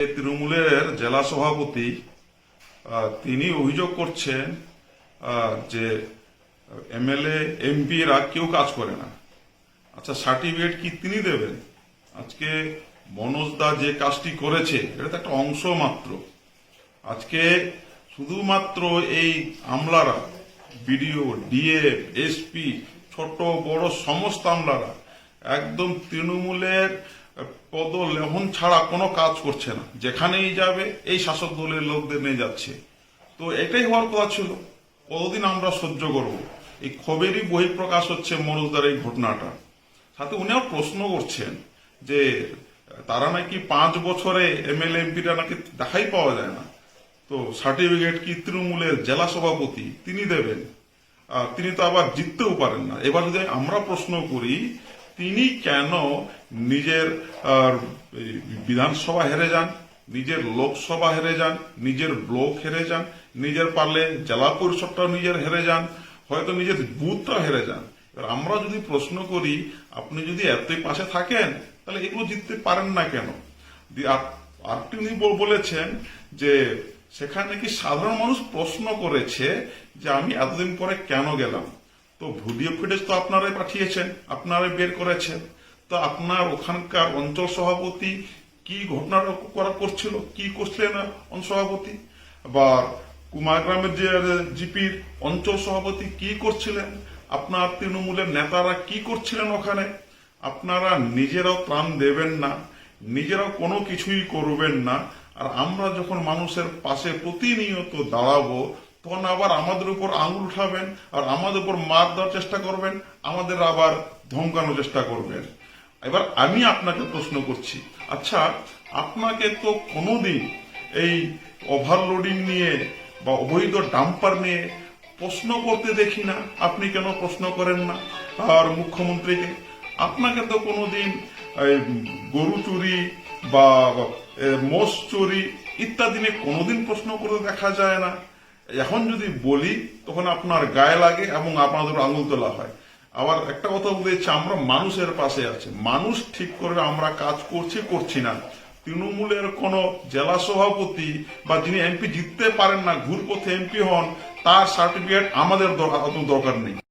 তৃণমূলের জেলা সভাপতি তিনি অভিযোগ করছেন যে এমএলএ, এমপিরা কেউ কাজ করে না। আচ্ছা সার্টিফিকেট কি তিনি দেবেন? আজকে মনোজ দা যে কাজটি করেছে, এটা তো একটা অংশ মাত্র। আজকে শুধুমাত্র এই আমলারা, বিডিও, ডিএফ, এসপি, ছোট বড় সমস্ত আমলারা, একদম তৃণমূলের পদ লেহন ছাড়া কোনো কাজ করছে না। যেখানেই যাবে, এই শাসক দলের লোকদের নিয়ে যাচ্ছে। তো এটাই হওয়ার কথা ছিল। কতদিন আমরা সহ্য করব? এই খবরেরই বহিঃপ্রকাশ হচ্ছে মনোজদার এই ঘটনাটা। সাথে উনিও প্রশ্ন করছেন যে, তারা নাকি পাঁচ বছরে এমএলএ এমপিটা নাকি দেখাই পাওয়া যায় না। তো সার্টিফিকেট কি তৃণমূলের জেলা সভাপতি তিনি দেবেন। তিনি তো আবার জিততেও পারেন না। এবার যদি আমরা প্রশ্ন করি তিনি কেন নিজের বিধানসভা হেরে যান, নিজের লোকসভা হেরে যান, নিজের ব্লক হেরে যান, নিজের পারলে জেলা পরিষদটাও নিজের হেরে যান, হয়তো নিজের বুথটা হেরে যান। এবার আমরা যদি প্রশ্ন করি, আপনি যদি এতই পাশে থাকেন, তাহলে এগুলো জিততে পারেন না কেন? আর তিনি বলেছেন যে, সেখানে কি সাধারণ মানুষ প্রশ্ন করেছে যে আমি এতদিন পরে কেন গেলাম? তো ভিডিও ফুটেজ তো আপনারাই পাঠিয়েছেন, আপনারাই বের করেছেন। তো আপনার ওখানকার অঞ্চল সভাপতি কি ঘটনা করা করছিল, কি করছিলেন সভাপতি? বা কুমারগ্রামের যে জিপির অঞ্চল সভাপতি কি করছিলেন? আপনার তৃণমূলের নেতারা কি করছিলেন ওখানে? আপনারা নিজেরাও ত্রাণ দেবেন না, নিজেরাও কোনো কিছুই করবেন না। আর আমরা যখন মানুষের পাশে প্রতিনিয়ত দাঁড়াবো তখন আবার আমাদের উপর আঙুল উঠাবেন আর আমাদের উপর মার দেওয়ার চেষ্টা করবেন, আমাদের আবার ধমকানোর চেষ্টা করবেন। এবার আমি আপনাকে প্রশ্ন করছি আচ্ছা আপনাকে তো কোনোদিন এই ওভারলোডিং নিয়ে বা অবৈধ ডাম্পার নিয়ে প্রশ্ন করতে দেখি না, আপনি কেন প্রশ্ন করেন না? আর মুখ্যমন্ত্রীকে, আপনাকে তো কোনোদিন গরু চুরি বা মোষ চুরি ইত্যাদি নিয়ে কোনোদিন প্রশ্ন করতে দেখা যায় না। এখন যদি বলি, তখন আপনার গায়ে লাগে এবং আপনাদের আঙুল তোলা হয়। আবার একটা কথা বলতে চাই আমরা মানুষের পাশে আছি। মানুষ ঠিক করে আমরা কাজ করছি করছি না। তৃণমূলের কোন জেলা সভাপতি বা যিনি এমপি জিততে পারেন না, ঘুরপথে এমপি হন, তার সার্টিফিকেট আমাদের দরকার নেই।